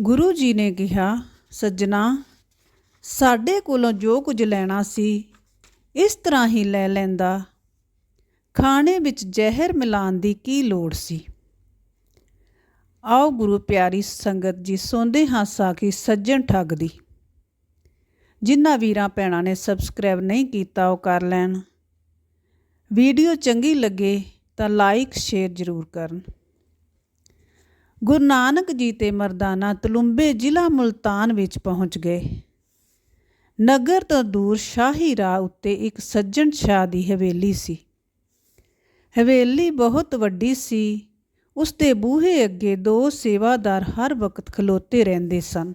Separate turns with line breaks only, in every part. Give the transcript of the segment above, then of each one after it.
ਗੁਰੂ ਜੀ ਨੇ ਕਿਹਾ, ਸੱਜਣਾ, ਸਾਡੇ ਕੋਲੋਂ ਜੋ ਕੁਝ ਲੈਣਾ ਸੀ, ਇਸ ਤਰ੍ਹਾਂ ਹੀ ਲੈ ਲੈਂਦਾ। ਖਾਣੇ ਵਿੱਚ ਜ਼ਹਿਰ ਮਿਲਾਉਣ ਦੀ ਕੀ ਲੋੜ ਸੀ? ਆਓ ਗੁਰੂ ਪਿਆਰੀ ਸੰਗਤ ਜੀ, ਸੌਂਦੇ ਹਾਂ ਸਾਖੀ ਸੱਜਣ ਠੱਗ ਦੀ ਜਿਨ੍ਹਾਂ ਵੀਰਾਂ ਭੈਣਾਂ ਨੇ ਸਬਸਕ੍ਰਾਈਬ ਨਹੀਂ ਕੀਤਾ, ਉਹ ਕਰ ਲੈਣ। ਵੀਡੀਓ ਚੰਗੀ ਲੱਗੇ ਤਾਂ ਲਾਈਕ ਸ਼ੇਅਰ ਜ਼ਰੂਰ ਕਰਨ। ਗੁਰੂ ਨਾਨਕ ਜੀ ਤੇ ਮਰਦਾਨਾ ਤਲੁੰਬੇ ਜ਼ਿਲ੍ਹਾ ਮੁਲਤਾਨ ਵਿੱਚ ਪਹੁੰਚ ਗਏ। ਨਗਰ ਤੋਂ ਦੂਰ ਸ਼ਾਹੀ ਰਾਹ ਉੱਤੇ ਇੱਕ ਸੱਜਣ ਸ਼ਾਹ ਦੀ ਹਵੇਲੀ ਸੀ। ਹਵੇਲੀ ਬਹੁਤ ਵੱਡੀ ਸੀ। ਉਸ ਦੇ ਬੂਹੇ ਅੱਗੇ ਦੋ ਸੇਵਾਦਾਰ ਹਰ ਵਕਤ ਖਲੋਤੇ ਰਹਿੰਦੇ ਸਨ।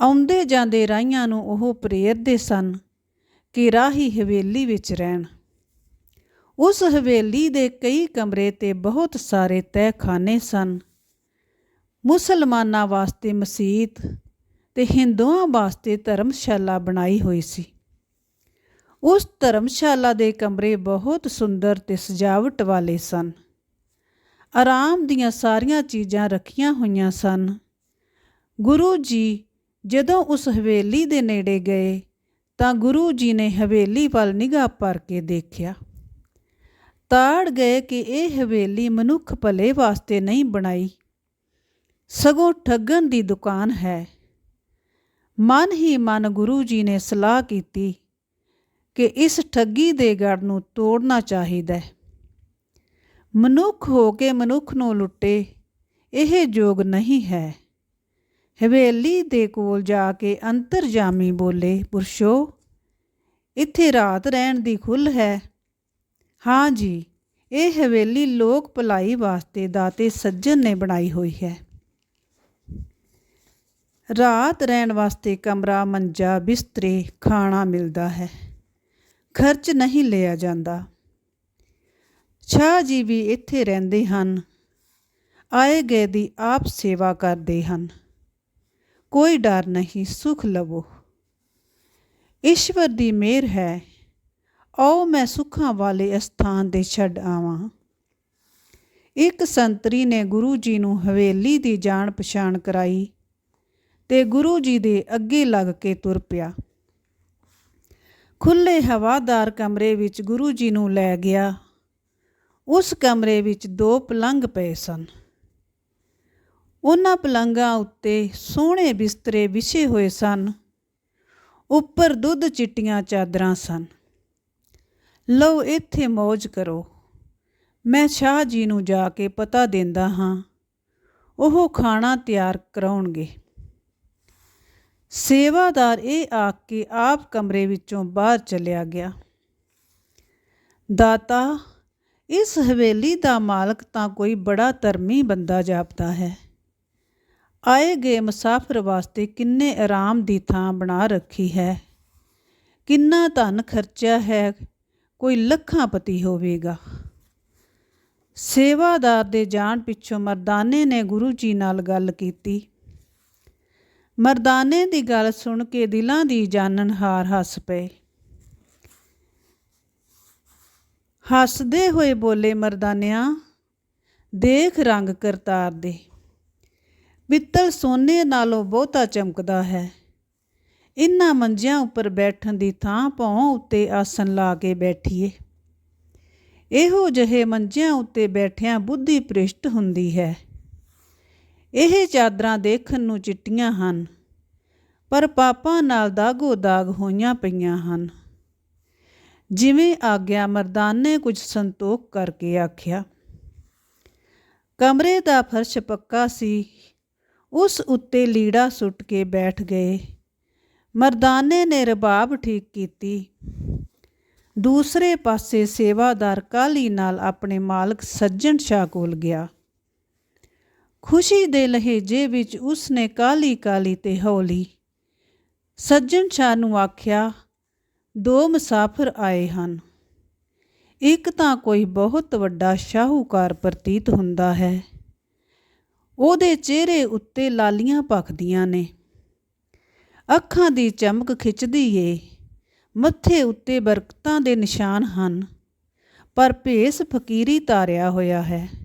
ਆਉਂਦੇ ਜਾਂਦੇ ਰਾਹੀਆਂ ਨੂੰ ਉਹ ਪ੍ਰੇਰਦੇ ਸਨ ਕਿ ਰਾਹੀ ਹਵੇਲੀ ਵਿੱਚ ਰਹਿਣ। ਉਸ ਹਵੇਲੀ ਦੇ ਕਈ ਕਮਰੇ ਤੇ ਬਹੁਤ ਸਾਰੇ ਤਹਿਖਾਨੇ ਸਨ। ਮੁਸਲਮਾਨਾਂ ਵਾਸਤੇ ਮਸਜਿਦ ਤੇ ਹਿੰਦੂਆਂ ਵਾਸਤੇ ਧਰਮਸ਼ਾਲਾ ਬਣਾਈ ਹੋਈ ਸੀ। ਉਸ ਧਰਮਸ਼ਾਲਾ ਦੇ ਕਮਰੇ ਬਹੁਤ ਸੁੰਦਰ ਤੇ ਸਜਾਵਟ ਵਾਲੇ ਸਨ। ਆਰਾਮ ਦੀਆਂ ਸਾਰੀਆਂ ਚੀਜ਼ਾਂ ਰੱਖੀਆਂ ਹੋਈਆਂ ਸਨ। ਗੁਰੂ ਜੀ ਜਦੋਂ ਉਸ ਹਵੇਲੀ ਦੇ ਨੇੜੇ ਗਏ ਤਾਂ ਗੁਰੂ ਜੀ ਨੇ ਹਵੇਲੀ ਵੱਲ ਨਿਗਾਹ ਭਰ ਕੇ ਦੇਖਿਆ। ਤਾੜ ਗਏ ਕਿ ਇਹ ਹਵੇਲੀ ਮਨੁੱਖ ਭਲੇ ਵਾਸਤੇ ਨਹੀਂ ਬਣਾਈ। ਸਗੋਂ ਠੱਗਣ ਦੀ ਦੁਕਾਨ ਹੈ। ਮਨ ਹੀ ਮਨ ਗੁਰੂ ਜੀ ਨੇ ਸਲਾਹ ਕੀਤੀ ਕਿ ਇਸ ਠੱਗੀ ਦੇ ਗੜ ਨੂੰ ਤੋੜਨਾ ਚਾਹੀਦਾ ਹੈ। ਮਨੁੱਖ ਹੋ ਕੇ ਮਨੁੱਖ ਨੂੰ ਲੁੱਟੇ, ਇਹ ਯੋਗ ਨਹੀਂ ਹੈ। ਹਵੇਲੀ ਦੇ ਕੋਲ ਜਾ ਕੇ ਅੰਤਰਜਾਮੀ ਬੋਲੇ, ਪੁਰਸ਼ੋ, ਇੱਥੇ ਰਾਤ ਰਹਿਣ ਦੀ ਖੁੱਲ ਹੈ। ਹਾਂ ਜੀ, ਇਹ ਹਵੇਲੀ ਲੋਕ ਭਲਾਈ ਵਾਸਤੇ ਦਾਤੇ ਸੱਜਣ ਨੇ ਬਣਾਈ ਹੋਈ ਹੈ। ਰਾਤ ਰਹਿਣ ਵਾਸਤੇ ਕਮਰਾ ਮੰਜਾ ਬਿਸਤਰੇ ਖਾਣਾ ਮਿਲਦਾ ਹੈ। ਖਰਚ ਨਹੀਂ ਲਿਆ ਜਾਂਦਾ। ਸ਼ਾਹ ਜੀ ਵੀ ਇੱਥੇ ਰਹਿੰਦੇ ਹਨ। ਆਏ ਗਏ ਦੀ ਆਪ ਸੇਵਾ ਕਰਦੇ ਹਨ। ਕੋਈ ਡਰ ਨਹੀਂ, ਸੁਖ ਲਵੋ। ਈਸ਼ਵਰ ਦੀ ਮਿਹਰ ਹੈ। ਆਓ ਮੈਂ ਸੁੱਖਾਂ ਵਾਲੇ ਅਸਥਾਨ ਦੇ ਛੱਡ ਆਵਾਂ। ਇੱਕ ਸੰਤਰੀ ਨੇ ਗੁਰੂ ਜੀ ਨੂੰ ਹਵੇਲੀ ਦੀ ਜਾਣ ਪਛਾਣ ਕਰਾਈ। ਤੇ ਗੁਰੂ ਜੀ ਦੇ ਅੱਗੇ ਲੱਗ ਕੇ ਤੁਰ ਪਿਆ। ਖੁੱਲੇ ਹਵਾਦਾਰ ਕਮਰੇ ਵਿੱਚ ਗੁਰੂ ਜੀ ਨੂੰ ਲੈ ਗਿਆ। ਉਸ ਕਮਰੇ ਵਿੱਚ ਦੋ ਪਲੰਗ ਪਏ ਸਨ। ਉਹਨਾਂ ਪਲੰਗਾਂ ਉੱਤੇ ਸੋਹਣੇ ਬਿਸਤਰੇ ਵਿਛੇ ਹੋਏ ਸਨ। ਉੱਪਰ ਦੁੱਧ ਚਿੱਟੀਆਂ ਚਾਦਰਾਂ ਸਨ। ਲਓ, ਇੱਥੇ ਮौज ਕਰੋ। ਮੈਂ ਸ਼ਾਹ ਜੀ ਨੂੰ ਜਾ ਕੇ ਪਤਾ ਦਿੰਦਾ ਹਾਂ। ਉਹ ਖਾਣਾ ਤਿਆਰ ਕਰਾਉਣਗੇ। ਸੇਵਾਦਾਰ ਇਹ ਆਖ ਕੇ ਆਪ ਕਮਰੇ ਵਿੱਚੋਂ ਬਾਹਰ ਚਲਿਆ ਗਿਆ। ਦਾਤਾ, ਇਸ ਹਵੇਲੀ ਦਾ ਮਾਲਕ ਤਾਂ ਕੋਈ ਬੜਾ ਧਰਮੀ ਬੰਦਾ ਜਾਪਦਾ ਹੈ। ਆਏ ਗਏ ਮੁਸਾਫਰ ਵਾਸਤੇ ਕਿੰਨੇ ਆਰਾਮ ਦੀ ਥਾਂ ਬਣਾ ਰੱਖੀ ਹੈ। ਕਿੰਨਾ ਧਨ ਖਰਚਿਆ ਹੈ, ਕੋਈ ਲੱਖਾਂ ਪਤੀ ਹੋਵੇਗਾ। ਸੇਵਾਦਾਰ ਦੇ ਜਾਣ ਪਿੱਛੋਂ ਮਰਦਾਨੇ ਨੇ ਗੁਰੂ ਜੀ ਨਾਲ ਗੱਲ ਕੀਤੀ। ਮਰਦਾਨੇ ਦੀ ਗੱਲ ਸੁਣ ਕੇ ਦਿਲਾਂ ਦੀ ਜਾਣਨਹਾਰ ਹੱਸ ਪਏ। ਹੱਸਦੇ ਹੋਏ ਬੋਲੇ ਮਰਦਾਨਿਆਂ, ਦੇਖ ਰੰਗ ਕਰਤਾਰ ਦੇ। ਪਿੱਤਲ ਸੋਨੇ ਨਾਲੋਂ ਬਹੁਤਾ ਚਮਕਦਾ ਹੈ। ਇਨ੍ਹਾਂ ਮੰਜਿਆਂ ਉੱਪਰ ਬੈਠਣ ਦੀ ਥਾਂ ਭੌਂ ਉੱਤੇ ਆਸਨ ਲਾ ਕੇ ਬੈਠੀਏ। ਇਹੋ ਜਿਹੇ ਮੰਜਿਆਂ ਉੱਤੇ ਬੈਠਿਆਂ ਬੁੱਧੀ ਪ੍ਰਿਸ਼ਟ ਹੁੰਦੀ ਹੈ। ਇਹ ਚਾਦਰਾਂ ਦੇਖਣ ਨੂੰ ਚਿੱਟੀਆਂ ਹਨ, ਪਰ ਪਾਪਾਂ ਨਾਲ ਦਾਗੋ ਦਾਗ ਹੋਈਆਂ ਪਈਆਂ ਹਨ। ਜਿਵੇਂ ਆਗਿਆ ਮਰਦਾਨੇ ਕੁਝ ਸੰਤੋਖ ਕਰਕੇ ਆਖਿਆ, ਕਮਰੇ ਦਾ ਫਰਸ਼ ਪੱਕਾ ਸੀ, ਉਸ ਉੱਤੇ ਲੀੜਾ ਸੁੱਟ ਕੇ ਬੈਠ ਗਏ। ਮਰਦਾਨੇ ਨੇ ਰਬਾਬ ਠੀਕ ਕੀਤੀ। ਦੂਸਰੇ ਪਾਸੇ ਸੇਵਾਦਾਰ ਕਾਲੀ ਨਾਲ ਆਪਣੇ ਮਾਲਕ ਸੱਜਣ ਸ਼ਾਹ ਕੋਲ ਗਿਆ। ਖੁਸ਼ੀ ਦੇ ਲਹਿਜੇ ਵਿੱਚ ਉਸ ਨੇ ਕਾਲੀ ਕਾਲੀ ਤੇ ਹੌਲੀ ਸੱਜਣ ਸ਼ਾਹ ਨੂੰ ਆਖਿਆ, ਦੋ ਮੁਸਾਫਰ ਆਏ ਹਨ। ਇੱਕ ਤਾਂ ਕੋਈ ਬਹੁਤ ਵੱਡਾ ਸ਼ਾਹੂਕਾਰ ਪ੍ਰਤੀਤ ਹੁੰਦਾ ਹੈ। ਉਹਦੇ ਚਿਹਰੇ ਉੱਤੇ ਲਾਲੀਆਂ ਭਖਦੀਆਂ ਨੇ। ਅੱਖਾਂ ਦੀ ਚਮਕ ਖਿੱਚਦੀ ਏ। ਮੱਥੇ ਉੱਤੇ ਬਰਕਤਾਂ ਦੇ ਨਿਸ਼ਾਨ ਹਨ। ਪਰ ਭੇਸ ਫਕੀਰੀ ਤਾਰਿਆ ਹੋਇਆ ਹੈ।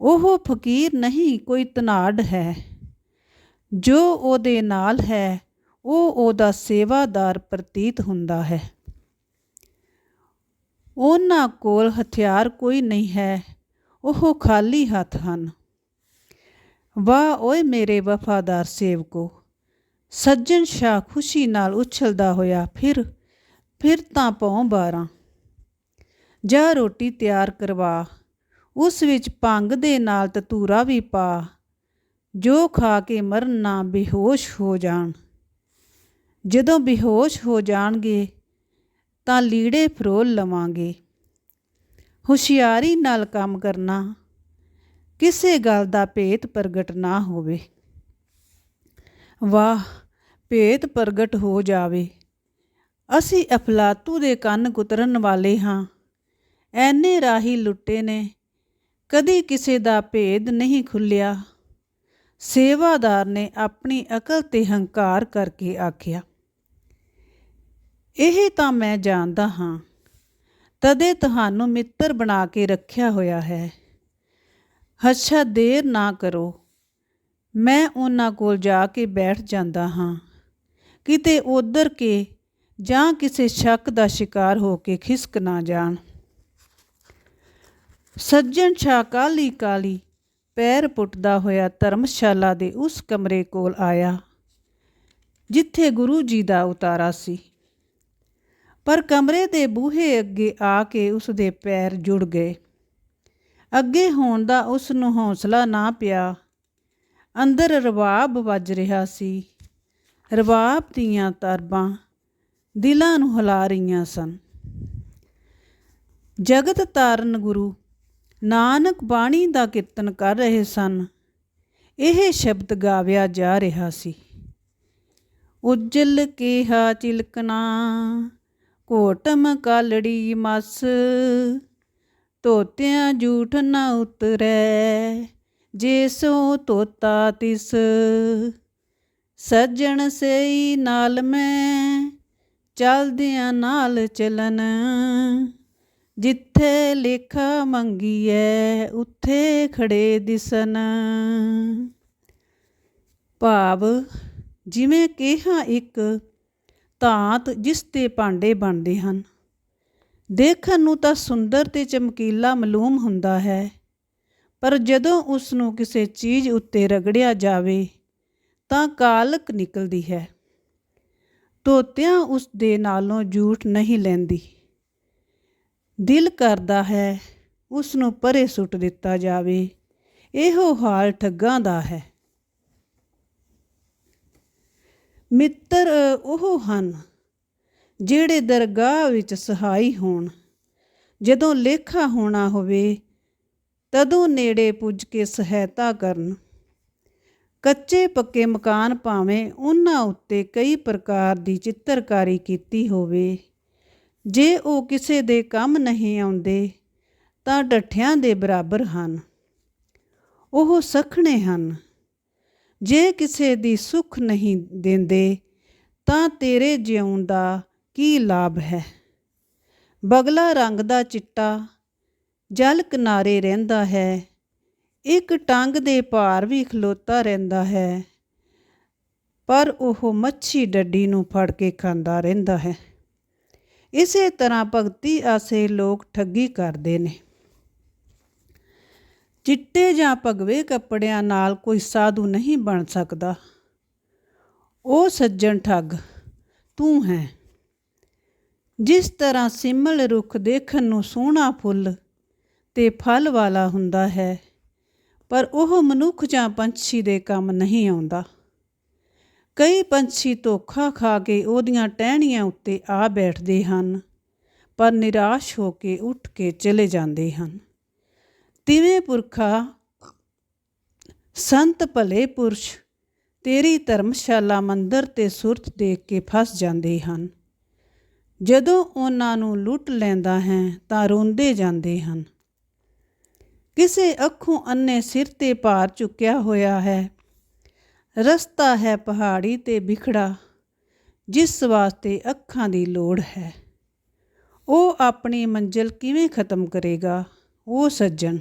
ਉਹ ਫਕੀਰ ਨਹੀਂ, ਕੋਈ ਤਨਾੜ ਹੈ। ਜੋ ਉਹਦੇ ਨਾਲ ਹੈ, ਉਹ ਉਹਦਾ ਸੇਵਾਦਾਰ ਪ੍ਰਤੀਤ ਹੁੰਦਾ ਹੈ। ਉਹਨਾਂ ਕੋਲ ਹਥਿਆਰ ਕੋਈ ਨਹੀਂ ਹੈ, ਉਹ ਖਾਲੀ ਹੱਥ ਹਨ। ਵਾਹ, ਓਏ ਮੇਰੇ ਵਫਾਦਾਰ ਸੇਵਕੋ, ਸੱਜਣ ਸ਼ਾਹ ਖੁਸ਼ੀ ਨਾਲ ਉਛਲਦਾ ਹੋਇਆ, ਫਿਰ ਫਿਰ ਤਾਂ ਪਉ ਬਾਰਾਂ। ਜਾ ਰੋਟੀ ਤਿਆਰ ਕਰਵਾ। ਉਸ ਵਿੱਚ ਭੰਗ ਦੇ ਨਾਲ ਤਤੂਰਾ ਵੀ ਪਾ। ਜੋ ਖਾ ਕੇ ਮਰਨ ਨਾ ਬੇਹੋਸ਼ ਹੋ ਜਾਣ। ਜਦੋਂ ਬੇਹੋਸ਼ ਹੋ ਜਾਣਗੇ, ਤਾਂ ਲੀੜੇ ਫਰੋਲ ਲਵਾਂਗੇ। ਹੁਸ਼ਿਆਰੀ ਨਾਲ ਕੰਮ ਕਰਨਾ ਕਿਸੇ ਗੱਲ ਦਾ ਭੇਤ ਪ੍ਰਗਟ ਨਾ ਹੋਵੇ। ਵਾਹ, ਭੇਤ ਪ੍ਰਗਟ ਹੋ ਜਾਵੇ। ਅਸੀਂ ਅਫਲਾਤੂ ਦੇ ਕੰਨ ਕੁਤਰਨ ਵਾਲੇ ਹਾਂ। ਐਨੇ ਰਾਹੀ ਲੁੱਟੇ ਨੇ ਕਦੇ ਕਿਸੇ ਦਾ ਭੇਦ ਨਹੀਂ ਖੁੱਲਿਆ। ਸੇਵਾਦਾਰ ਨੇ ਆਪਣੀ ਅਕਲ ਤੇ ਹੰਕਾਰ ਕਰਕੇ ਆਖਿਆ, ਇਹ ਤਾਂ ਮੈਂ ਜਾਣਦਾ ਹਾਂ, ਤਦੇ ਤੁਹਾਨੂੰ ਮਿੱਤਰ ਬਣਾ ਕੇ ਰੱਖਿਆ ਹੋਇਆ ਹੈ। ਹੱਛਾ ਦੇਰ ਨਾ ਕਰੋ। ਮੈਂ ਉਹਨਾਂ ਕੋਲ ਜਾ ਕੇ ਬੈਠ ਜਾਂਦਾ ਹਾਂ। ਕਿਤੇ ਉਧਰ ਕੇ ਜਾਂ ਕਿਸੇ ਸ਼ੱਕ ਦਾ ਸ਼ਿਕਾਰ ਹੋ ਕੇ ਖਿਸਕ ਨਾ ਜਾਣ। ਸੱਜਣ ਛਾ ਕਾਲੀ ਕਾਲੀ ਪੈਰ ਪੁੱਟਦਾ ਹੋਇਆ ਧਰਮਸ਼ਾਲਾ ਦੇ ਉਸ ਕਮਰੇ ਕੋਲ ਆਇਆ, ਜਿੱਥੇ ਗੁਰੂ ਜੀ ਦਾ ਉਤਾਰਾ ਸੀ। ਪਰ ਕਮਰੇ ਦੇ ਬੂਹੇ ਅੱਗੇ ਆ ਕੇ ਉਸ ਦੇ ਪੈਰ ਜੁੜ ਗਏ। ਅੱਗੇ ਹੋਣ ਦਾ ਉਸ ਨੂੰ ਹੌਸਲਾ ਨਾ ਪਿਆ। ਅੰਦਰ ਰਵਾਬ ਵੱਜ ਰਿਹਾ ਸੀ। ਰਵਾਬ ਦੀਆਂ ਤਰਬਾਂ ਦਿਲਾਂ ਨੂੰ ਹਿਲਾ ਰਹੀਆਂ ਸਨ। ਜਗਤ ਤਾਰਨ ਗੁਰੂ ਨਾਨਕ ਬਾਣੀ ਦਾ ਕੀਰਤਨ ਕਰ ਰਹੇ ਸਨ। ਇਹ ਸ਼ਬਦ ਗਾਵਿਆ ਜਾ ਰਿਹਾ ਸੀ। ਉਜਲ ਕੇਹਾ ਚਿਲਕਣਾ ਕੋਟਮ ਕਾਲੜੀ ਮਸ ਤੋਤਿਆਂ ਝੂਠ ਨਾ ਉਤਰੈ, ਜੇ ਸੋ ਤੋਤਾ ਤਿਸ। ਸੱਜਣ ਸਈ ਨਾਲ ਮੈਂ, ਚਲਦਿਆਂ ਨਾਲ ਚਲਨ। ਜਿੱਥੇ ਲੇਖਾ ਮੰਗੀਐ, ਉੱਥੇ ਖੜੇ ਦਿਸਨ। ਭਾਵ, ਜਿਵੇਂ ਕਿਹਾ ਇੱਕ ਧਾਤ ਜਿਸ ਤੇ ਭਾਂਡੇ ਬਣਦੇ ਹਨ। ਦੇਖਣ ਨੂੰ ਤਾਂ ਸੁੰਦਰ ਤੇ ਚਮਕੀਲਾ ਮਾਲੂਮ ਹੁੰਦਾ ਹੈ, ਪਰ ਜਦੋਂ ਉਸ ਨੂੰ ਕਿਸੇ ਚੀਜ਼ ਉੱਤੇ ਰਗੜਿਆ ਜਾਵੇ, ਤਾਂ ਕਾਲਕ ਨਿਕਲਦੀ ਹੈ। ਤੋਤਿਆਂ ਉਸ ਦੇ ਨਾਲੋਂ ਝੂਠ ਨਹੀਂ ਲੈਂਦੀ। ਦਿਲ ਕਰਦਾ ਹੈ ਉਸ ਨੂੰ ਪਰੇ ਸੁੱਟ ਦਿੱਤਾ ਜਾਵੇ। ਇਹੋ ਹਾਲ ਠੱਗਾਂ ਦਾ ਹੈ। ਮਿੱਤਰ ਉਹ ਹਨ ਜਿਹੜੇ ਦਰਗਾਹ ਵਿੱਚ ਸਹਾਈ ਹੋਣ। ਜਦੋਂ ਲੇਖਾ ਹੋਣਾ ਹੋਵੇ, ਤਦੋਂ ਨੇੜੇ ਪੁੱਜ ਕੇ ਸਹਾਇਤਾ ਕਰਨ। ਕੱਚੇ ਪੱਕੇ ਮਕਾਨ ਭਾਵੇਂ ਉਹਨਾਂ ਉੱਤੇ ਕਈ ਪ੍ਰਕਾਰ ਦੀ ਚਿੱਤਰਕਾਰੀ ਕੀਤੀ ਹੋਵੇ ਜੇ ਉਹ ਕਿਸੇ ਦੇ ਕੰਮ ਨਹੀਂ ਆਉਂਦੇ, ਤਾਂ ਡੱਠਿਆਂ ਦੇ ਬਰਾਬਰ ਹਨ। ਉਹ ਸਖਣੇ ਹਨ। ਜੇ ਕਿਸੇ ਦੀ ਸੁੱਖ ਨਹੀਂ ਦਿੰਦੇ, ਤਾਂ ਤੇਰੇ ਜਿਉਣ ਦਾ ਕੀ ਲਾਭ ਹੈ? ਬਗਲਾ ਰੰਗ ਦਾ ਚਿੱਟਾ, ਜਲ ਕਿਨਾਰੇ ਰਹਿੰਦਾ ਹੈ। ਇੱਕ ਟੰਗ ਦੇ ਭਾਰ ਵੀ ਖਲੋਤਾ ਰਹਿੰਦਾ ਹੈ, ਪਰ ਉਹ ਮੱਛੀ ਡੱਡੀ ਨੂੰ ਫੜ ਕੇ ਖਾਂਦਾ ਰਹਿੰਦਾ ਹੈ। ਇਸੇ ਤਰ੍ਹਾਂ ਭਗਤੀ ਆਸੇ ਲੋਕ ਠੱਗੀ ਕਰਦੇ ਨੇ। ਚਿੱਟੇ ਜਾਂ ਭਗਵੇ ਕੱਪੜਿਆਂ ਨਾਲ ਕੋਈ ਸਾਧੂ ਨਹੀਂ ਬਣ ਸਕਦਾ। ਉਹ ਸੱਜਣ ਠੱਗ, ਤੂੰ ਹੈ। ਜਿਸ ਤਰ੍ਹਾਂ ਸਿਮਲ ਰੁੱਖ ਦੇਖਣ ਨੂੰ ਸੋਹਣਾ ਫੁੱਲ ਤੇ ਫਲ ਵਾਲਾ ਹੁੰਦਾ ਹੈ, ਪਰ ਉਹ ਮਨੁੱਖ ਜਾਂ ਪੰਛੀ ਦੇ ਕੰਮ ਨਹੀਂ ਆਉਂਦਾ। ਕਈ ਪੰਛੀ ਧੋਖਾ ਖਾ ਕੇ ਉਹਦੀਆਂ ਟਹਿਣੀਆਂ ਉੱਤੇ ਆ ਬੈਠਦੇ ਹਨ, ਪਰ ਨਿਰਾਸ਼ ਹੋ ਕੇ ਉੱਠ ਕੇ ਚਲੇ ਜਾਂਦੇ ਹਨ। ਤਿਵੇਂ ਪੁਰਖਾ, ਸੰਤ ਭਲੇ ਪੁਰਸ਼, ਤੇਰੀ ਧਰਮਸ਼ਾਲਾ ਮੰਦਰ ਤੇ ਸੁਰਤ ਦੇਖ ਕੇ ਫਸ ਜਾਂਦੇ ਹਨ। ਜਦੋਂ ਉਹਨਾਂ ਨੂੰ ਲੁੱਟ ਲੈਂਦਾ ਹੈ ਤਾਂ ਰੋਂਦੇ ਜਾਂਦੇ ਹਨ। ਕਿਸੇ ਅੱਖੋਂ ਅੰਨੇ ਸਿਰ ਤੇ ਭਾਰ ਚੁੱਕਿਆ ਹੋਇਆ ਹੈ ਰਸਤਾ ਹੈ ਪਹਾੜੀ ਤੇ ਵਿਖੜਾ ਜਿਸ ਵਾਸਤੇ ਅੱਖਾਂ ਦੀ ਲੋੜ ਹੈ। ਉਹ ਆਪਣੀ ਮੰਜ਼ਿਲ ਕਿਵੇਂ ਖਤਮ ਕਰੇਗਾ? ਉਹ ਸੱਜਣ,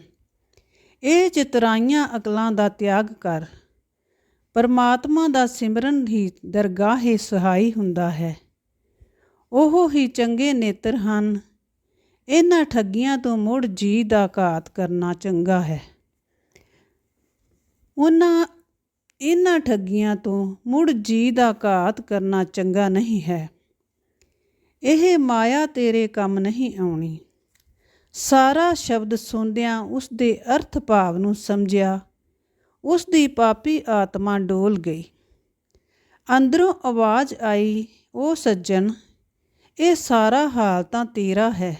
ਇਹ ਚਿਤਰਾਈਆਂ ਅਕਲਾਂ ਦਾ ਤਿਆਗ ਕਰ। ਪਰਮਾਤਮਾ ਦਾ ਸਿਮਰਨ ਹੀ ਦਰਗਾਹੇ ਸਹਾਈ ਹੁੰਦਾ ਹੈ। ਉਹ ਹੀ ਚੰਗੇ ਨੇਤਰ ਹਨ। ਇਹਨਾਂ ਠੱਗੀਆਂ ਤੋਂ ਮੁੜ ਜੀ ਦਾ ਘਾਤ ਕਰਨਾ ਚੰਗਾ ਹੈ। ਉਹਨਾਂ ਇਹਨਾਂ ਠੱਗੀਆਂ ਤੋਂ ਮੁੜ ਜੀ ਦਾ ਘਾਤ ਕਰਨਾ ਚੰਗਾ ਨਹੀਂ ਹੈ। ਇਹ ਮਾਇਆ ਤੇਰੇ ਕੰਮ ਨਹੀਂ ਆਉਣੀ। ਸਾਰਾ ਸ਼ਬਦ ਸੁਣਦਿਆਂ ਉਸ ਦੇ ਅਰਥ ਭਾਵ ਨੂੰ ਸਮਝਿਆ। ਉਸ ਦੀ ਪਾਪੀ ਆਤਮਾ ਡੋਲ ਗਈ। ਅੰਦਰੋਂ ਆਵਾਜ਼ ਆਈ ਉਹ ਸੱਜਣ, ਇਹ ਸਾਰਾ ਹਾਲ ਤਾਂ ਤੇਰਾ ਹੈ।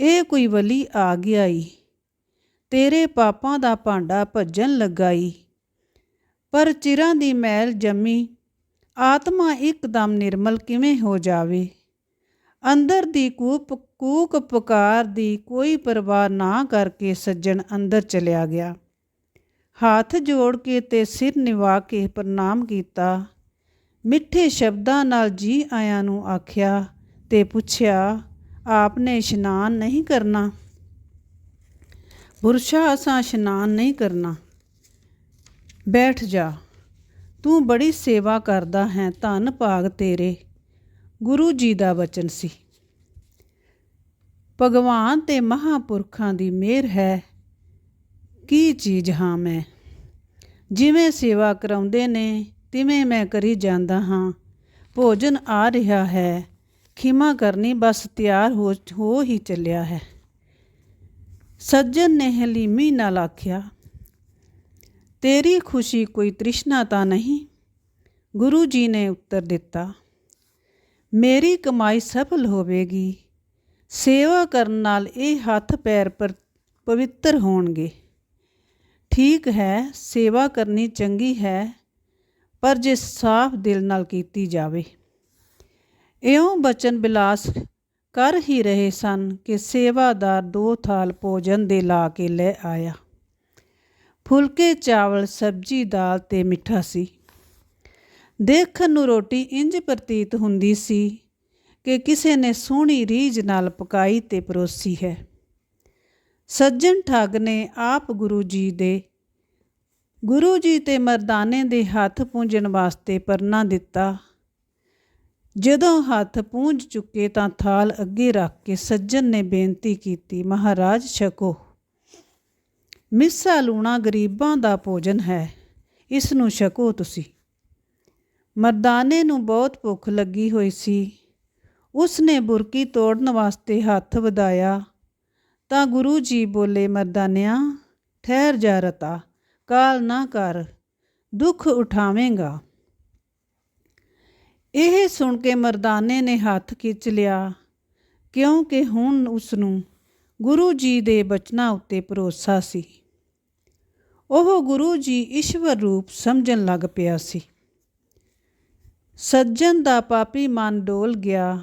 ਇਹ ਕੋਈ ਵਲੀ ਆ ਗਿਆ ਈ। ਤੇਰੇ ਪਾਪਾਂ ਦਾ ਭਾਂਡਾ ਭੱਜਣ ਲਗਾਈ ਪਰ ਚਿਰਾਂ ਦੀ ਮੈਲ ਜੰਮੀ, ਆਤਮਾ ਇੱਕਦਮ ਨਿਰਮਲ ਕਿਵੇਂ ਹੋ ਜਾਵੇ? ਅੰਦਰ ਦੀ ਕੂਪ, ਕੂਕ ਪੁਕਾਰ ਦੀ ਕੋਈ ਪਰਵਾਹ ਨਾ ਕਰਕੇ ਸੱਜਣ ਅੰਦਰ ਚਲਿਆ ਗਿਆ। ਹੱਥ ਜੋੜ ਕੇ ਤੇ ਸਿਰ ਨਿਵਾ ਕੇ ਪ੍ਰਣਾਮ ਕੀਤਾ। ਮਿੱਠੇ ਸ਼ਬਦਾਂ ਨਾਲ ਜੀ ਆਇਆਂ ਨੂੰ ਆਖਿਆ ਤੇ ਪੁੱਛਿਆ, ਆਪਨੇ ਇਸ਼ਨਾਨ ਨਹੀਂ ਕਰਨਾ? ਪੁਰਸ਼ਾ ਅਸਾਂ ਇਸ਼ਨਾਨ ਨਹੀਂ ਕਰਨਾ। ਬੈਠ ਜਾ। ਤੂੰ ਬੜੀ ਸੇਵਾ ਕਰਦਾ ਹੈ, ਧੰਨ ਭਾਗ ਤੇਰੇ। ਗੁਰੂ ਜੀ ਦਾ ਵਚਨ ਸੀ। ਭਗਵਾਨ ਤੇ ਮਹਾਪੁਰਖਾਂ ਦੀ ਮਿਹਰ ਹੈ। ਕੀ ਚੀਜ਼ ਹਾਂ ਮੈਂ? ਜਿਵੇਂ ਸੇਵਾ ਕਰਾਉਂਦੇ ਨੇ, ਤਿਵੇਂ ਮੈਂ ਕਰੀ ਜਾਂਦਾ ਹਾਂ। ਭੋਜਨ ਆ ਰਿਹਾ ਹੈ, ਖਿਮਾ ਕਰਨੀ ਬਸ ਤਿਆਰ ਹੋ ਹੋ ਹੀ ਚੱਲਿਆ ਹੈ। ਸੱਜਣ ਨੇ ਹਲੀਮੀ ਨਾਲ ਆਖਿਆ ਤੇਰੀ ਖੁਸ਼ੀ ਕੋਈ ਤ੍ਰਿਸ਼ਨਾ ਤਾਂ ਨਹੀਂ? ਗੁਰੂ ਜੀ ਨੇ ਉੱਤਰ ਦਿੱਤਾ, ਮੇਰੀ ਕਮਾਈ ਸਫਲ ਹੋਵੇਗੀ। ਸੇਵਾ ਕਰਨ ਨਾਲ ਇਹ ਹੱਥ ਪੈਰ ਪਰ ਪਵਿੱਤਰ ਹੋਣਗੇ। ਠੀਕ ਹੈ, ਸੇਵਾ ਕਰਨੀ ਚੰਗੀ ਹੈ, ਪਰ ਜੇ ਸਾਫ਼ ਦਿਲ ਨਾਲ ਕੀਤੀ ਜਾਵੇ। ਇਉਂ ਬਚਨ ਬਿਲਾਸ ਕਰ ਹੀ ਰਹੇ ਸਨ ਕਿ ਸੇਵਾਦਾਰ ਦੋ ਥਾਲ ਭੋਜਨ ਦੇ ਲਾ ਕੇ ਲੈ ਆਇਆ। ਫੁਲਕੇ, ਚਾਵਲ, ਸਬਜੀ, ਦਾਲ ਤੇ ਮਿੱਠਾ ਸੀ। ਦੇਖਣ ਨੂੰ ਰੋਟੀ ਇੰਜ ਪ੍ਰਤੀਤ ਹੁੰਦੀ ਸੀ ਕਿ ਕਿਸੇ ਨੇ ਸੋਹਣੀ ਰੀਝ ਨਾਲ ਪਕਾਈ ਤੇ ਪਰੋਸੀ ਹੈ। ਸੱਜਣ ਠੱਗ ਨੇ ਆਪ ਗੁਰੂ ਜੀ ਦੇ, ਗੁਰੂ ਜੀ ਤੇ ਮਰਦਾਨੇ ਦੇ ਹੱਥ ਪੂੰਝਣ ਵਾਸਤੇ ਪਰਨਾ ਦਿੱਤਾ। ਜਦੋਂ ਹੱਥ ਪੂੰਝ ਚੁੱਕੇ ਤਾਂ ਥਾਲ ਅੱਗੇ ਰੱਖ ਕੇ ਸੱਜਣ ਨੇ ਬੇਨਤੀ ਕੀਤੀ, ਮਹਾਰਾਜ, ਛਕੋ। ਮਿੱਸਾ ਲੂਣਾ ਗਰੀਬਾਂ ਦਾ ਭੋਜਨ ਹੈ ਇਸ ਨੂੰ ਛਕੋ ਤੁਸੀਂ। ਮਰਦਾਨੇ ਨੂੰ ਬਹੁਤ ਭੁੱਖ ਲੱਗੀ ਹੋਈ ਸੀ। ਉਸ ਨੇ ਬੁਰਕੀ ਤੋੜਨ ਵਾਸਤੇ ਹੱਥ ਵਧਾਇਆ। ਤਾਂ ਗੁਰੂ ਜੀ ਬੋਲੇ, ਮਰਦਾਨਿਆਂ, ਠਹਿਰ ਜਾ ਰਤਾ, ਕਾਲ ਨਾ ਕਰ, ਦੁੱਖ ਉਠਾਵੇਂਗਾ। ਇਹ ਸੁਣ ਕੇ ਮਰਦਾਨੇ ਨੇ ਹੱਥ ਖਿੱਚ ਲਿਆ, ਕਿਉਂਕਿ ਹੁਣ ਉਸ ਨੂੰ ਗੁਰੂ ਜੀ ਦੇ ਬਚਨਾਂ ਉੱਤੇ ਭਰੋਸਾ ਸੀ। ਉਹ ਗੁਰੂ ਜੀ ਈਸ਼ਵਰ ਰੂਪ ਸਮਝਣ ਲੱਗ ਪਿਆ ਸੀ। ਸੱਜਣ ਦਾ ਪਾਪੀ ਮਨ ਡੋਲ ਗਿਆ,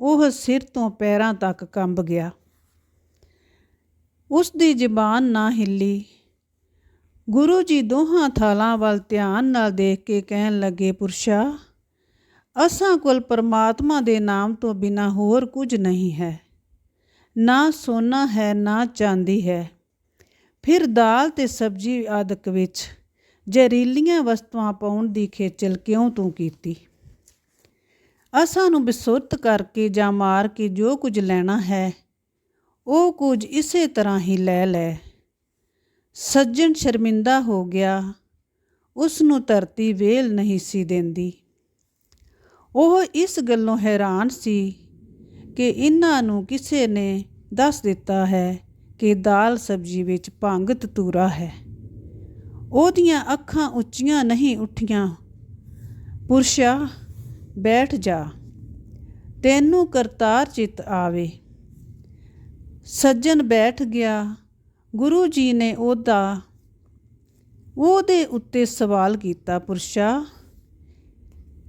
ਉਹ ਸਿਰ ਤੋਂ ਪੈਰਾਂ ਤੱਕ ਕੰਬ ਗਿਆ। ਉਸ ਦੀ ਜ਼ਬਾਨ ਨਾ ਹਿੱਲੀ। ਗੁਰੂ ਜੀ ਦੋਹਾਂ ਥਾਲਾਂ ਵੱਲ ਧਿਆਨ ਨਾਲ ਦੇਖ ਕੇ ਕਹਿਣ ਲੱਗੇ, ਪੁਰਸ਼ਾ, ਅਸਾਂ ਕੋਲ ਪਰਮਾਤਮਾ ਦੇ ਨਾਮ ਤੋਂ ਬਿਨਾ ਹੋਰ ਕੁਝ ਨਹੀਂ ਹੈ। ਨਾ ਸੋਨਾ ਹੈ, ਨਾ ਚਾਂਦੀ ਹੈ। ਫਿਰ ਦਾਲ ਤੇ ਸਬਜ਼ੀ ਆਦਿਕ ਵਿੱਚ ਜ਼ਹਿਰੀਲੀਆਂ ਵਸਤੂਆਂ ਪਾਉਣ ਦੀ ਖੇਚਲ ਕਿਉਂ ਤੂੰ ਕੀਤੀ? ਅਸਾਂ ਨੂੰ ਬਿਸੁਰਤ ਕਰਕੇ ਜਾਂ ਮਾਰ ਕੇ ਜੋ ਕੁਝ ਲੈਣਾ ਹੈ, ਉਹ ਕੁਝ ਇਸੇ ਤਰ੍ਹਾਂ ਹੀ ਲੈ ਲੈ। ਸੱਜਣ ਸ਼ਰਮਿੰਦਾ ਹੋ ਗਿਆ। ਉਸ ਨੂੰ ਧਰਤੀ ਵੇਲ ਨਹੀਂ ਸੀ ਦਿੰਦੀ। ਉਹ ਇਸ ਗੱਲੋਂ ਹੈਰਾਨ ਸੀ ਕਿ ਇਹਨਾਂ ਨੂੰ ਕਿਸੇ ਨੇ ਦੱਸ ਦਿੱਤਾ ਹੈ ਕਿ ਦਾਲ ਸਬਜ਼ੀ ਵਿੱਚ ਭੰਗ ਤਤੂਰਾ ਹੈ। ਉਹਦੀਆਂ ਅੱਖਾਂ ਉੱਚੀਆਂ ਨਹੀਂ ਉੱਠੀਆਂ। ਪੁਰਸ਼ਾ, ਬੈਠ ਜਾ। ਤੈਨੂੰ ਕਰਤਾਰ ਚਿਤ ਆਵੇ। ਸੱਜਣ ਬੈਠ ਗਿਆ। ਗੁਰੂ ਜੀ ਨੇ ਉਹਦਾ, ਉਹਦੇ ਉੱਤੇ ਸਵਾਲ ਕੀਤਾ, ਪੁਰਸ਼ਾ,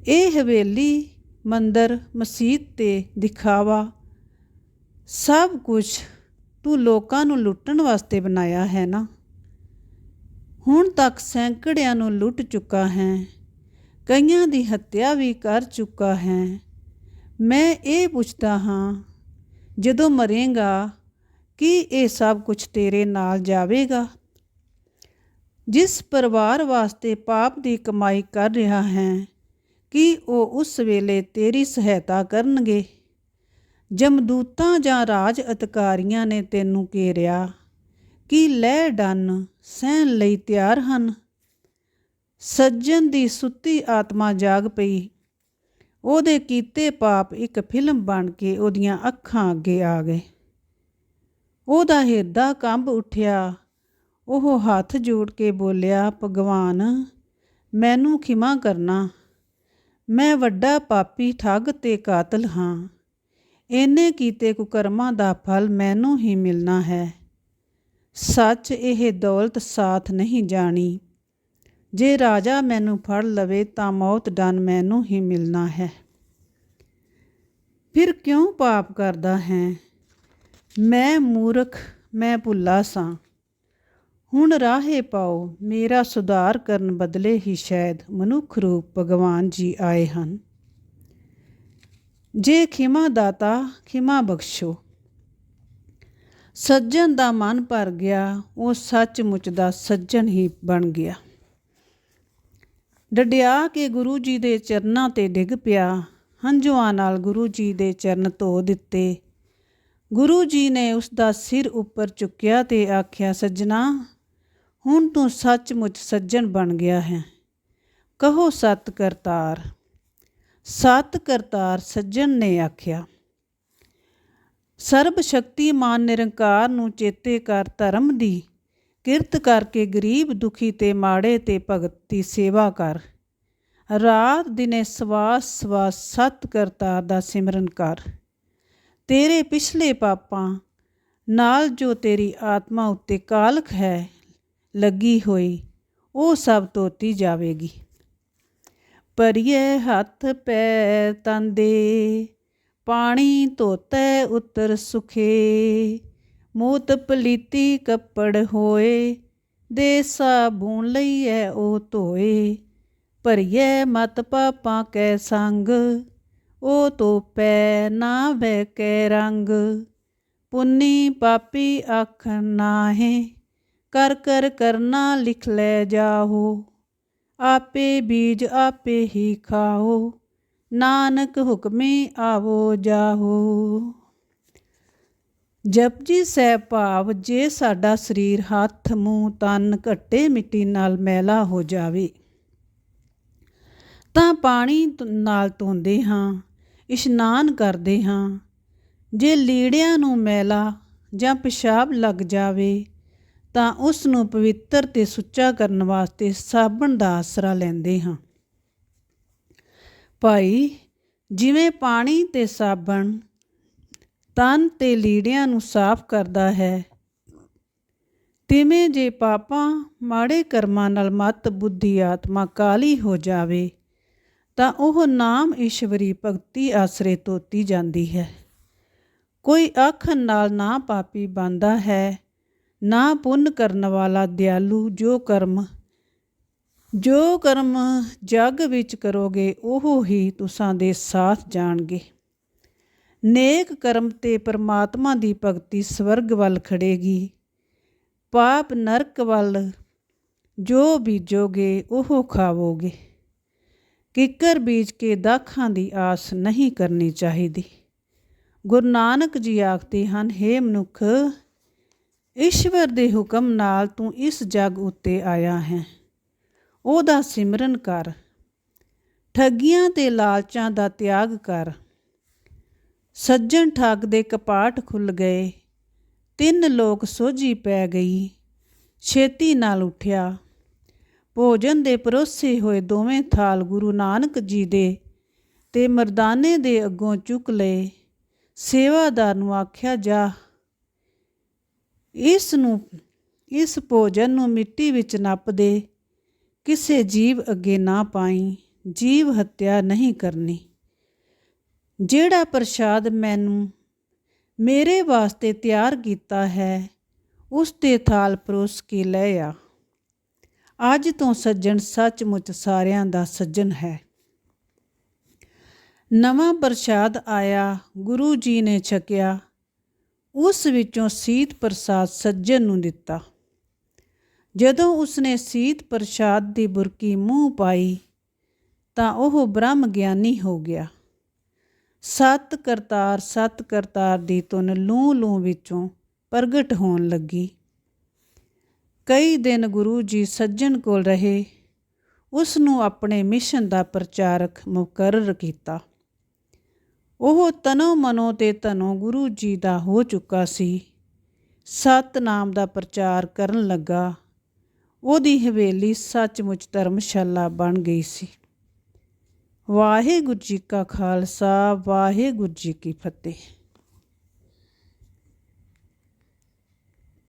ਇਹ ਹਵੇਲੀ ਮੰਦਰ, ਮਸਜਿਦ ਤੇ ਦਿਖਾਵਾ। ਸਭ ਕੁਝ ਤੂੰ ਲੋਕਾਂ ਨੂੰ ਲੁੱਟਣ ਵਾਸਤੇ ਬਣਾਇਆ ਹੈ ਨਾ? ਹੁਣ ਤੱਕ ਸੈਂਕੜਿਆਂ ਨੂੰ ਲੁੱਟ ਚੁੱਕਾ ਹੈ। ਕਈਆਂ ਦੀ ਹੱਤਿਆ ਵੀ ਕਰ ਚੁੱਕਾ ਹੈ। ਮੈਂ ਇਹ ਪੁੱਛਦਾ ਹਾਂ, ਜਦੋਂ ਮਰੇਗਾ, ਕੀ ਇਹ ਸਭ ਕੁਝ ਤੇਰੇ ਨਾਲ ਜਾਵੇਗਾ? ਜਿਸ ਪਰਿਵਾਰ ਵਾਸਤੇ ਪਾਪ ਦੀ ਕਮਾਈ ਕਰ ਰਿਹਾ ਹੈ ਕੀ ਉਹ ਉਸ ਵੇਲੇ ਤੇਰੀ ਸਹਾਇਤਾ ਕਰਨਗੇ? ਜਮਦੂਤਾਂ ਜਾਂ ਰਾਜ ਅਧਿਕਾਰੀਆਂ ਨੇ ਤੈਨੂੰ ਘੇਰਿਆ ਕਿ ਲੈ ਡੰਨ ਸਹਿਣ ਲਈ ਤਿਆਰ ਹਨ। ਸੱਜਣ ਦੀ ਸੁੱਤੀ ਆਤਮਾ ਜਾਗ ਪਈ। ਉਹਦੇ ਕੀਤੇ ਪਾਪ ਇੱਕ ਫਿਲਮ ਬਣ ਕੇ ਉਹਦੀਆਂ ਅੱਖਾਂ ਅੱਗੇ ਆ ਗਏ। ਉਹਦਾ ਹਿਰਦਾ ਕੰਬ ਉੱਠਿਆ। ਉਹ ਹੱਥ ਜੋੜ ਕੇ ਬੋਲਿਆ, ਭਗਵਾਨ, ਮੈਨੂੰ ਖਿਮਾ ਕਰਨਾ। ਮੈਂ ਵੱਡਾ ਪਾਪੀ ਠੱਗ ਤੇ ਕਾਤਲ ਹਾਂ। ਇਹਨੇ ਕੀਤੇ ਕੁਕਰਮਾਂ ਦਾ ਫਲ ਮੈਨੂੰ ਹੀ ਮਿਲਣਾ ਹੈ। ਸੱਚ ਇਹ ਦੌਲਤ ਸਾਥ ਨਹੀਂ ਜਾਣੀ। ਜੇ ਰਾਜਾ ਮੈਨੂੰ ਫੜ ਲਵੇ ਤਾਂ ਮੌਤ ਡਨ ਮੈਨੂੰ ਹੀ ਮਿਲਣਾ ਹੈ। ਫਿਰ ਕਿਉਂ ਪਾਪ ਕਰਦਾ ਹੈ? ਮੈਂ ਮੂਰਖ, ਮੈਂ ਭੁੱਲਾ ਸਾਂ। ਹੁਣ ਰਾਹੇ ਪਾਓ, ਮੇਰਾ ਸੁਧਾਰ ਕਰਨ ਬਦਲੇ ਹੀ ਸ਼ਾਇਦ ਮਨੁੱਖ ਰੂਪ ਭਗਵਾਨ ਜੀ ਆਏ ਹਨ। ਜੇ ਖਿਮਾ ਦਾਤਾ, ਖਿਮਾ ਬਖਸ਼ੋ। ਸੱਜਣ ਦਾ ਮਨ ਭਰ ਗਿਆ, ਉਹ ਸੱਚਮੁੱਚ ਦਾ ਸੱਜਣ ਹੀ ਬਣ ਗਿਆ। ਡਡਿਆ ਕੇ ਗੁਰੂ ਜੀ ਦੇ ਚਰਨਾਂ ਤੇ ਡਿੱਗ ਪਿਆ, ਹੰਝੂਆਂ ਨਾਲ ਗੁਰੂ ਜੀ ਦੇ ਚਰਨ ਧੋ ਦਿੱਤੇ। ਗੁਰੂ ਜੀ ਨੇ ਉਸ ਦਾ ਸਿਰ ਉੱਪਰ ਚੁੱਕਿਆ ਤੇ ਆਖਿਆ, ਸੱਜਣਾ ਹੁਣ ਤੂੰ ਸੱਚਮੁੱਚ ਸੱਜਣ ਬਣ ਗਿਆ ਹੈ। ਕਹੋ, ਸਤ ਕਰਤਾਰ। ਸਤ ਕਰਤਾਰ ਸੱਜਣ ਨੇ ਆਖਿਆ, ਸਰਬ ਸ਼ਕਤੀਮਾਨ ਨਿਰੰਕਾਰ ਨੂੰ ਚੇਤੇ ਕਰ ਧਰਮ ਦੀ ਕਿਰਤ ਕਰਕੇ ਗਰੀਬ ਦੁਖੀ ਤੇ ਮਾੜੇ ਤੇ ਭਗਤ ਦੀ ਸੇਵਾ ਕਰ। ਰਾਤ ਦਿਨੇ ਸਵਾਸ ਸਵਾਸ ਸਤ ਕਰਤਾਰ ਦਾ ਸਿਮਰਨ ਕਰ। ਤੇਰੇ ਪਿਛਲੇ ਪਾਪਾਂ ਨਾਲ ਜੋ ਤੇਰੀ ਆਤਮਾ ਉੱਤੇ ਕਾਲਖ ਹੈ ਲੱਗੀ ਹੋਈ, ਉਹ ਸਭ ਧੋਤੀ ਜਾਵੇਗੀ। ਪਰਿਏ ਹੱਥ ਪੈ ਤੰਦੇ ਪਾਣੀ ਧੋਤੇ ਉਤਰ ਸੁਖੇ। ਮੂਤ ਪਲੀਤੀ ਕੱਪੜ ਹੋਏ, ਦੇ ਸਾਬੂਨ ਲਈਐ ਉਹ ਧੋਏ। ਭਰੀਏ ਮਤ ਪਾਪਾਂ ਕੈ ਸੰਗ, ਉਹ ਧੋਪੈ ਨਾ ਵੈ ਕੈ ਰੰਗ। ਪੁੰਨੀ ਪਾਪੀ ਆਖ ਨਾਹੇ। ਕਰ ਕਰ ਕਰਨਾ ਲਿਖ ਲੈ ਜਾਓ। ਆਪੇ ਬੀਜ ਆਪੇ ਹੀ ਖਾਓ। ਨਾਨਕ ਹੁਕਮੇ ਆਵੋ ਜਾਹੋ ਜਪਜੀ ਸਹਿ ਭਾਵ, ਜੇ ਸਾਡਾ ਸਰੀਰ ਹੱਥ ਮੂੰਹ ਤਨ ਘੱਟੇ ਮਿੱਟੀ ਨਾਲ ਮੈਲਾ ਹੋ ਜਾਵੇ, ਤਾਂ ਪਾਣੀ ਨਾਲ ਧੋਂਦੇ ਹਾਂ, ਇਸ਼ਨਾਨ ਕਰਦੇ ਹਾਂ। ਜੇ ਲੀੜਿਆਂ ਨੂੰ ਮੈਲਾ ਜਾਂ ਪਿਸ਼ਾਬ ਲੱਗ ਜਾਵੇ ਤਾਂ ਉਸ ਨੂੰ ਪਵਿੱਤਰ ਤੇ ਸੁੱਚਾ ਕਰਨ ਵਾਸਤੇ ਸਾਬਣ ਦਾ ਆਸਰਾ ਲੈਂਦੇ ਹਾਂ। ਭਾਈ, ਜਿਵੇਂ ਪਾਣੀ ਤੇ ਸਾਬਣ ਤਨ ਤੇ ਲੀੜਿਆਂ ਨੂੰ ਸਾਫ਼ ਕਰਦਾ ਹੈ, ਤਿਵੇਂ ਜੇ ਪਾਪਾਂ ਮਾੜੇ ਕਰਮਾਂ ਨਾਲ ਮਤ ਬੁੱਧੀ ਆਤਮਾ ਕਾਲੀ ਹੋ ਜਾਵੇ, ਤਾਂ ਉਹ ਨਾਮ ਈਸ਼ਵਰੀ ਭਗਤੀ ਆਸਰੇ ਤੋਤੀ ਜਾਂਦੀ ਹੈ। ਕੋਈ ਅੱਖ ਨਾਲ ਨਾ ਪਾਪੀ ਬੰਦਾ ਹੈ ਨਾ ਪੁੰਨ ਕਰਨ ਵਾਲਾ ਦਿਆਲੂ ਜੋ ਕਰਮ ਜੋ ਕਰਮ ਜਗ ਵਿੱਚ ਕਰੋਗੇ, ਉਹ ਹੀ ਤੁਸਾਂ ਦੇ ਸਾਥ ਜਾਣਗੇ। ਨੇਕ ਕਰਮ ਤੇ ਪਰਮਾਤਮਾ ਦੀ ਭਗਤੀ ਸਵਰਗ ਵੱਲ ਖੜੇਗੀ। ਪਾਪ ਨਰਕ ਵੱਲ ਜੋ ਬੀਜੋਗੇ, ਉਹ ਖਾਵੋਗੇ। ਕਿੱਕਰ ਬੀਜ ਕੇ ਦਾਖਾਂ ਦੀ ਆਸ ਨਹੀਂ ਕਰਨੀ ਚਾਹੀਦੀ। ਗੁਰੂ ਨਾਨਕ ਜੀ ਆਖਦੇ ਹਨ हे ਮਨੁੱਖ ਈਸ਼ਵਰ ਦੇ ਹੁਕਮ ਨਾਲ ਤੂੰ ਇਸ ਜਗ ਉੱਤੇ ਆਇਆ ਹੈ। ਉਹਦਾ ਸਿਮਰਨ ਕਰ। ਠੱਗੀਆਂ ਤੇ ਲਾਲਚਾਂ ਦਾ ਤਿਆਗ ਕਰ। ਸੱਜਣ ਠੱਗ ਦੇ ਕਪਾਟ ਖੁੱਲ ਗਏ। ਤਿੰਨ ਲੋਕ ਸੋਝੀ ਪੈ ਗਈ। ਛੇਤੀ ਨਾਲ ਉਠਿਆ। ਭੋਜਨ ਦੇ ਪਰੋਸੇ ਹੋਏ ਦੋਵੇਂ ਥਾਲ ਗੁਰੂ ਨਾਨਕ ਜੀ ਦੇ ਤੇ ਮਰਦਾਨੇ ਦੇ ਅੱਗੋਂ ਚੁੱਕ ਲਏ। ਸੇਵਾਦਾਰ ਨੂੰ ਆਖਿਆ, ਜਾ ਇਸ ਨੂੰ, ਇਸ ਭੋਜਨ ਨੂੰ ਮਿੱਟੀ ਵਿੱਚ ਨੱਪ ਦੇ ਕਿਸੇ ਜੀਵ ਅੱਗੇ ਨਾ ਪਾਈ, ਜੀਵ ਹੱਤਿਆ ਨਹੀਂ ਕਰਨੀ। ਜਿਹੜਾ ਪ੍ਰਸ਼ਾਦ ਮੈਨੂੰ ਮੇਰੇ ਵਾਸਤੇ ਤਿਆਰ ਕੀਤਾ ਹੈ, ਉਸ ਤੇ ਥਾਲ ਪਰੋਸ ਕੇ ਲੈ ਆ। ਅੱਜ ਤੋਂ ਸੱਜਣ ਸੱਚਮੁੱਚ ਸਾਰਿਆਂ ਦਾ ਸੱਜਣ ਹੈ। ਨਵਾਂ ਪ੍ਰਸ਼ਾਦ ਆਇਆ, ਗੁਰੂ ਜੀ ਨੇ ਛਕਿਆ ਉਸ ਵਿੱਚੋਂ ਸੀਤ ਪ੍ਰਸਾਦ ਸੱਜਣ ਨੂੰ ਦਿੱਤਾ। ਜਦੋਂ ਉਸਨੇ ਸੀਤ ਪ੍ਰਸ਼ਾਦ ਦੀ ਬੁਰਕੀ ਮੂੰਹ ਪਾਈ, ਤਾਂ ਉਹ ਬ੍ਰਹਮ ਗਿਆਨੀ ਹੋ ਗਿਆ। ਸਤ ਕਰਤਾਰ ਸਤ ਕਰਤਾਰ ਦੀ ਧੁਨ ਲੂ ਲੂ ਵਿੱਚੋਂ ਪ੍ਰਗਟ ਹੋਣ ਲੱਗੀ। ਕਈ ਦਿਨ ਗੁਰੂ ਜੀ ਸੱਜਣ ਕੋਲ ਰਹੇ ਉਸ ਨੂੰ ਆਪਣੇ ਮਿਸ਼ਨ ਦਾ ਪ੍ਰਚਾਰਕ ਮੁਕਰਰ ਕੀਤਾ। ਉਹ ਤਨੋ ਮਨੋ ਤੇ ਤਨੋ ਗੁਰੂ ਜੀ ਦਾ ਹੋ ਚੁੱਕਾ ਸੀ। ਸਤ ਨਾਮ ਦਾ ਪ੍ਰਚਾਰ ਕਰਨ ਲੱਗਾ। ਉਹਦੀ ਹਵੇਲੀ ਸੱਚਮੁੱਚ ਧਰਮਸ਼ਾਲਾ ਬਣ ਗਈ ਸੀ। ਵਾਹਿਗੁਰੂ ਜੀ ਕਾ ਖਾਲਸਾ, ਵਾਹਿਗੁਰੂ ਜੀ ਕੀ ਫਤਿਹ।